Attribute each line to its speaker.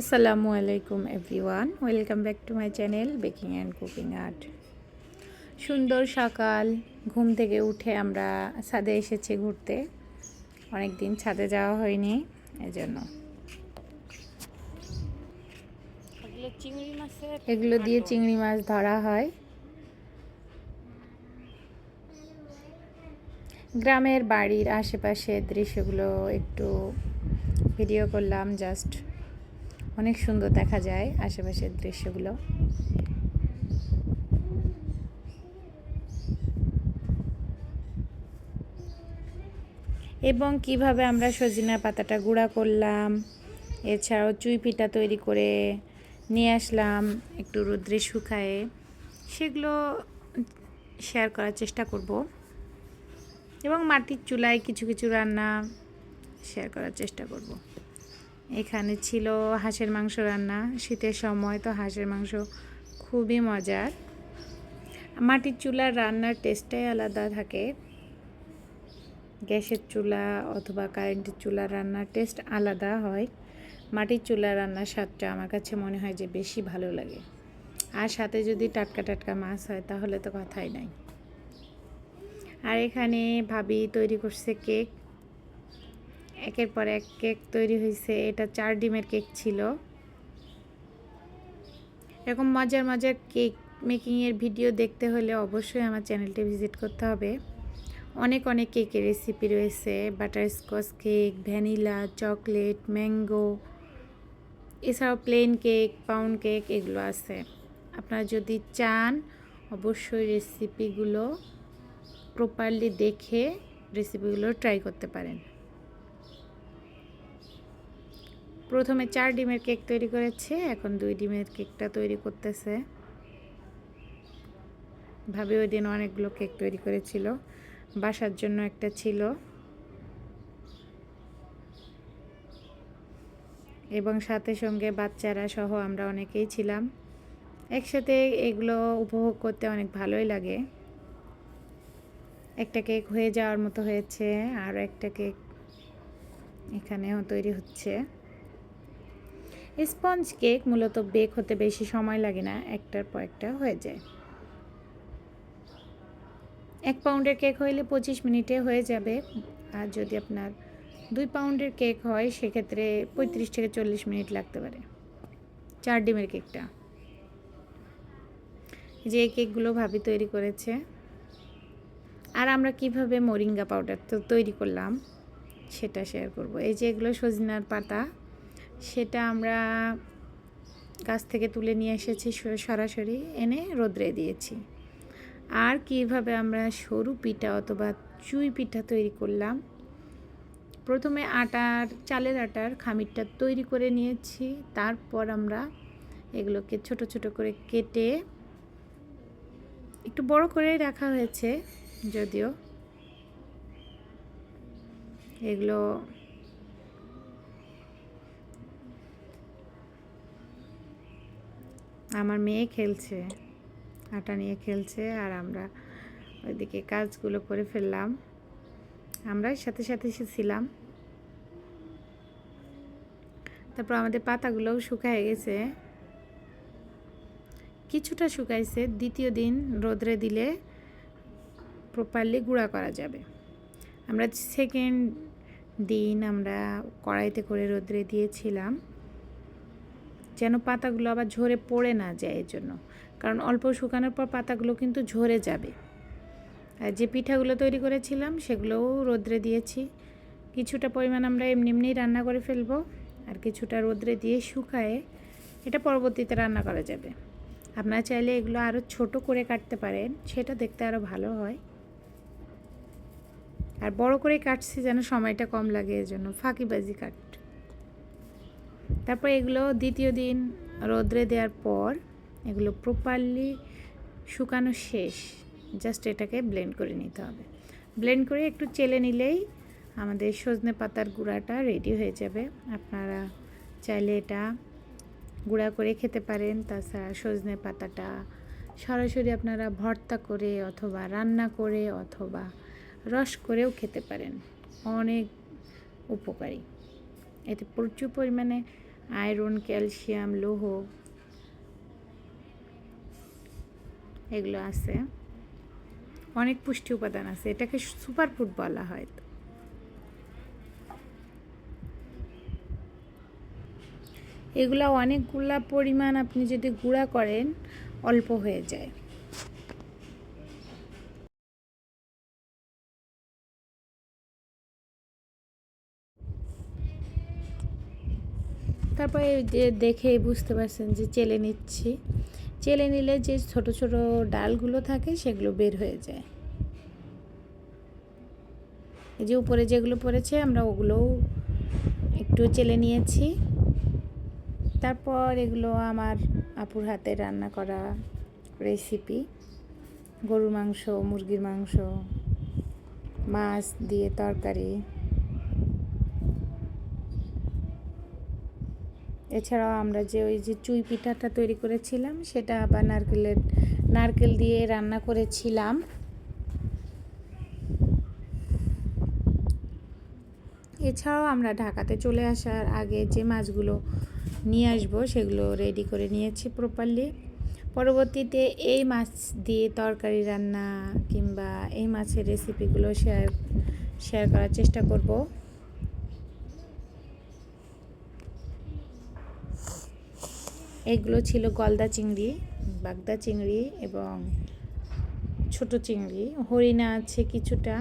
Speaker 1: আসসালামু আলাইকুম everyone welcome back to my channel baking and cooking art. সুন্দর সকাল ঘুম থেকে উঠে আমরা ছাদে এসেছি ঘুরতে। অনেক দিন ছাদে যাওয়া হয়নি এজন্য।
Speaker 2: এগুলো চিংড়ি মাছের
Speaker 1: এগুলো দিয়ে চিংড়ি মাছ ধরা হয়। গ্রামের বাড়ির আশেপাশের দৃশ্যগুলো একটু ভিডিও করলাম জাস্ট অনেক সুন্দর দেখা যায় আশেপাশের দৃশ্যগুলো। এবং কীভাবে আমরা সজিনা পাতাটা গুঁড়া করলাম, এছাড়াও চুই পিঠা তৈরি করে নিয়ে আসলাম একটু রোদ্রে শুকায়ে, সেগুলো শেয়ার করার চেষ্টা করব। এবং মাটির চুলায় কিছু কিছু রান্না শেয়ার করার চেষ্টা করব। এখানে ছিল হাঁসের মাংস রান্না। শীতের সময় তো হাঁসের মাংস খুবই মজার। মাটির চুলার রান্নার টেস্টটাই আলাদা থাকে। গ্যাসের চুলা অথবা কারেন্টের চুলার রান্নার টেস্ট আলাদা হয়। মাটির চুলা রান্নার স্বাদটা আমার কাছে মনে হয় যে বেশি ভালো লাগে। আর সাথে যদি টাটকা টাটকা মাছ হয়, তাহলে তো কথাই নাই। আর এখানে ভাবি তৈরি করছে কেক একের পর এক কেক তৈরি হয়েছে। এটা চার ডিমের কেক ছিল। এরকম মজার মজার কেক মেকিংয়ের ভিডিও দেখতে হলে অবশ্যই আমার চ্যানেলটি ভিজিট করতে হবে। অনেক অনেক কেকের রেসিপি রয়েছে। Butterscotch cake, vanilla, chocolate, mango, এছাড়াও প্লেন কেক পাউন্ড কেক এগুলো আছে। আপনারা যদি চান, অবশ্যই রেসিপিগুলো প্রপারলি দেখে রেসিপিগুলো ট্রাই করতে পারেন। প্রথমে চার ডিমের কেক তৈরি করেছে, এখন দুই ডিমের কেকটা তৈরি করতেছে। ভাবে ওই দিন অনেকগুলো কেক তৈরি করেছিল, বাসার জন্য একটা ছিল। এবং সাথে সঙ্গে বাচ্চারা সহ আমরা অনেকেই ছিলাম। একসাথে এগুলো উপভোগ করতে অনেক ভালোই লাগে। একটা কেক হয়ে যাওয়ার মতো হয়েছে, আর একটা কেক এখানেও তৈরি হচ্ছে। স্পঞ্জ কেক মূলত বেক হতে বেশি সময় লাগে না, একটার পর একটা হয়ে যায়। এক পাউন্ডের কেক হইলে পঁচিশ মিনিটে হয়ে যাবে। আর যদি আপনার দুই পাউন্ডের কেক হয়, সেক্ষেত্রে পঁয়ত্রিশ থেকে চল্লিশ মিনিট লাগতে পারে। চার ডিমের কেকটা। যে কেকগুলো ভাবি তৈরি করেছে। আর আমরা কীভাবে মরিঙ্গা পাউডার তো তৈরি করলাম, সেটা শেয়ার করব। এই যে এগুলো সজনার পাতা সেটা আমরা গাছ থেকে তুলে নিয়ে এসেছি সরাসরি এনে রোদ্রে দিয়েছি। আর কীভাবে আমরা সরু পিঠা অথবা চুই পিঠা তৈরি করলাম? প্রথমে আটার, চালের আটার খামিরটা তৈরি করে নিয়েছি। তারপর আমরা এগুলোকে ছোট ছোট করে কেটে একটু বড় করেই রাখা হয়েছে, যদিও এগুলো আমার মেয়ে খেলছে, আটা নিয়ে খেলছে আর আমরা ওইদিকে কাজগুলো করে ফেললাম। আমরা সাথে সাথে ছিলাম তারপর আমাদের পাতাগুলোও শুকায় গেছে। কিছুটা শুকাইছে, দ্বিতীয় দিন রোদ্রে দিলে প্রপারলি গুঁড়া করা যাবে। আমরা সেকেন্ড দিন আমরা কড়াইতে করে রোদ্রে দিয়েছিলাম। যেন পাতাগুলো আবার ঝরে পড়ে না যায় এর জন্য কারণ অল্প শুকানোর পর পাতাগুলো কিন্তু ঝরে যাবে। আর যে পিঠাগুলো তৈরি করেছিলাম, সেগুলোও রোদ্রে দিয়েছি। কিছুটা পরিমাণ আমরা এমনি এমনি রান্না করে ফেলব আর কিছুটা রোদ্রে দিয়ে শুকায়ে এটা পরবর্তীতে রান্না করা যাবে। আপনারা চাইলে এগুলো আরও ছোট করে কাটতে পারেন, সেটা দেখতে আরও ভালো হয়। আর বড় করে কাটছি যেন সময়টা কম লাগে এর জন্য ফাঁকিবাজি কাট তারপর এগুলো দ্বিতীয় দিন রোদ্রে দেওয়ার পর এগুলো প্রপারলি শুকানো শেষ। জাস্ট এটাকে ব্লেন্ড করে নিতে হবে। ব্লেন্ড করে একটু চেলে নিলেই আমাদের সজনে পাতার গুঁড়াটা রেডি হয়ে যাবে। আপনারা চাইলে এটা গুঁড়া করে খেতে পারেন। তাছাড়া সজনে পাতাটা সরাসরি আপনারা ভর্তা করে অথবা রান্না করে অথবা রস করেও খেতে পারেন। অনেক উপকারী। এতে প্রচুর পরিমাণে আয়রন, ক্যালসিয়াম, লৌহ, এগুলো আছে। অনেক পুষ্টি উপাদান আছে। এটাকে সুপার ফুড বলা হয়। এগুলা অনেকগুলা পরিমাণ আপনি যদি গুঁড়া করেন, অল্প হয়ে যায়। তারপরে যে দেখে বুঝতে পারছেন যে চেলে নিচ্ছি। চেলে নিলে যে ছোট ছোট ডালগুলো থাকে সেগুলো বের হয়ে যায়। এই যে উপরে যেগুলো পড়েছে আমরা ওগুলোও একটু চেলে নিয়েছি। তারপর এগুলো আমার আপুর হাতে রান্না করা রেসিপি গরুর মাংস, মুরগির মাংস, মাছ দিয়ে তরকারি। এছাড়াও আমরা যে ওই যে চুই পিঠাটা তৈরি করেছিলাম, সেটা আবার নারকেলের নারকেল দিয়ে রান্না করেছিলাম। এছাড়াও আমরা ঢাকাতে চলে আসার আগে যে মাছগুলো নিয়ে আসব, সেগুলো রেডি করে নিয়েছি প্রপারলি পরবর্তীতে এই মাছ দিয়ে তরকারি রান্না কিংবা এই মাছের রেসিপিগুলো শেয়ার শেয়ার করার চেষ্টা করব। এগুলো ছিল গলদা চিংড়ি বাগদা চিংড়ি এবং ছোট চিংড়ি। হরিণা আছে কিছুটা।